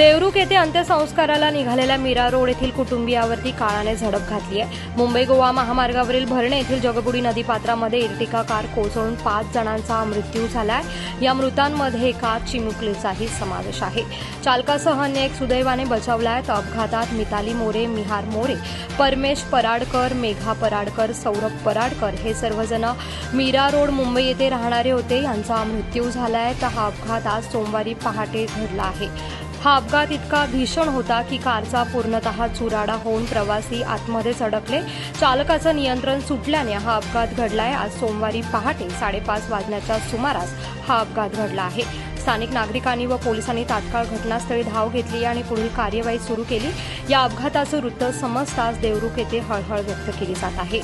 देवरुख येथे अंत्यसंस्काराला निघालेल्या मीरा रोड येथील कुटुंबियावरती काळाने झडप घातली आहे. मुंबई गोवा महामार्गावरील भरणे येथील जगबुडी नदीपात्रामध्ये इर्टिका कार कोसळून पाच जणांचा मृत्यू झालाय. या मृतांमध्ये एका चिमुकलीचाही समावेश आहे. चालकासह अन्य एक सुदैवाने बचावलाय. तर अपघातात मिताली मोरे मिहार मोरे परमेश पराडकर मेघा पराडकर सौरभ पराडकर हे सर्वजण मीरा रोड मुंबई येथे राहणारे होते. यांचा मृत्यू झालाय. तर हा अपघात आज सोमवारी पहाटे घडला आहे. हा अपघात इतका भीषण होता की कारचा पूर्णतः चुराडा होऊन प्रवासी आतमध्येच अडकले चालकाचं नियंत्रण सुटल्याने हा अपघात घडलाय. आज सोमवारी पहाटे साडेपाच वाजण्याच्या सुमारास हा अपघात घडला आहे. स्थानिक नागरिकांनी व पोलिसांनी तात्काळ घटनास्थळी धाव घेतली आणि पुढील कार्यवाही सुरू केली. या अपघाताचं वृत्त समजताच देवरुख येथे हळहळ व्यक्त केली जात आहे.